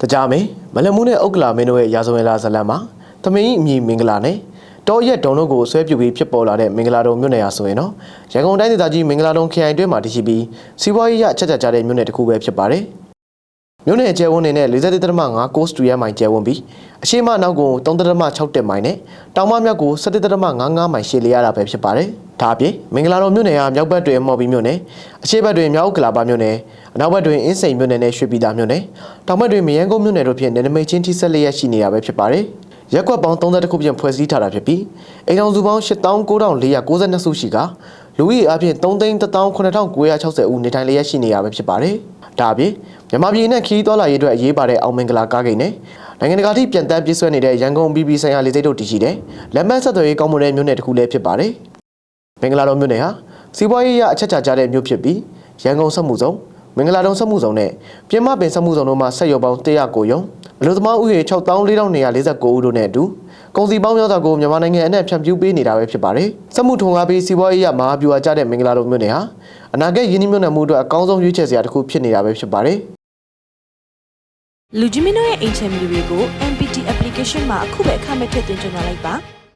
တကြမင်းမလမှုနဲ့ဥက္ကလာမင်းတို့ရဲ့ရာဇဝင်လာဇလန်မှာသမင်းအမည်မင်္ဂလာနဲ့တောရက်ဒုံတို့ကိုဆွဲပြုပြီးဖြစ်ပေါ်လာတဲ့မင်္ဂလာတုံမြို့နယ်ဟာဆိုရင်တော့ရန်ကုန်တိုင်းဒေသကြီးမင်္ဂလာတုံခရိုင်အတွင်းမှာတရှိပြီးစီးပွားရေးရအချက်ချက်ကြတဲ့မြို့နယ်တစ်ခုပဲဖြစ်ပါတယ်မြို့နယ်ကျဲဝန်းနေနဲ့43.5 coast to ရမိုင်ကျဲဝန်းပြီးအရှိမနောက်ကို3.6မိုင်နဲ့တောင်မမြောက်ကို17.55မိုင်ရှည်လျရတာပဲဖြစ်ပါတယ် ဒါအပြင်မင်္ဂလာတုံမြို့နယ်ဟာမြောက်ဘက်တွင်မော်ဘီမြို့နယ်အရှေ့ဘက်တွင်မြောက်ဥက္ကလာပါမြို့နယ်အနောက်ဘက်တွင်အင်းစိန်မြို့နယ်နဲ့ရွှေပြည်သာမြို့နယ်တောင်ဘက်တွင်မရန်ကုန်မြို့နယ်တို့ဖြင့်နယ်နိမိတ်ချင်းထိဆက်လျက်ရှိနေတာပဲဖြစ်ပါတယ်ရက်ကွက်ပေါင်း32ခုဖြင့်ဖွဲ့စည်းထားတာဖြစ်ပြီးအိမ်ထောင်စုပေါင်း89,492စုရှိကလူဦးရေအပြင်3,18960ဦးနေထိုင်လျက်ရှိနေတာပဲဖြစ်ပါတယ်။ဒါအပြင်မြန်မာပြည်နဲ့ခီးသွွာလာရေးအတွက်အရေးပါတဲ့အောင်မင်္ဂလာကားဂိတ်နဲ့နိုင်ငံတကာထိပြန်တမ်းပြည့်စွဲနေတဲ့ရန်ကုန် BB ဆိုင်ရာလေဆိပ်တို့တည်ရှိတဲ့လက်မတ်ဆက်သွယ်ရေးကောင်းမွန်တဲ့မြို့နယ်တစ်ခုလည်းဖြစ်ပါတယ်။ မင်္ဂလာတော်မြို့နယ်ဟာစီးပွားရေးရအချက်ချာကြတဲ့မြို့ဖြစ်ပြီးရန်ကုန်စက်မှုစုံမင်္ဂလာတုံစက်မှုစုံနဲ့ပြင်မပင်စက်မှုစုံတို့မှာဆက်ရုပ်ပေါင်း109ရုံအလို့သမားဥယေ64,249ဦးတို့နဲ့အတူကုန်စည်ပေါင်းများစွာကိုမြန်မာနိုင်ငံအနှံ့ဖြန့်ဖြူးပေးနေတာပဲဖြစ်ပါတယ်။စက်မှုထုံကားပြီးစီးပွားရေးရမဟာဗျူဟာကျတဲ့မင်္ဂလာတုံမြို့နယ်ဟာအနာဂတ်ယင်းနှိမ့်မြို့နယ်မှုအတွက်အကောင်းဆုံးရွေးချယ်စရာတစ်ခုဖြစ်နေတာပဲဖြစ်ပါတယ်။လူကြီးမင်းတို့ရဲ့အိမ်ချမ်းမီတွေကို MPT application မှာအခုပဲအခမဲ့ထည့်သွင်းကြလိုက်ပါ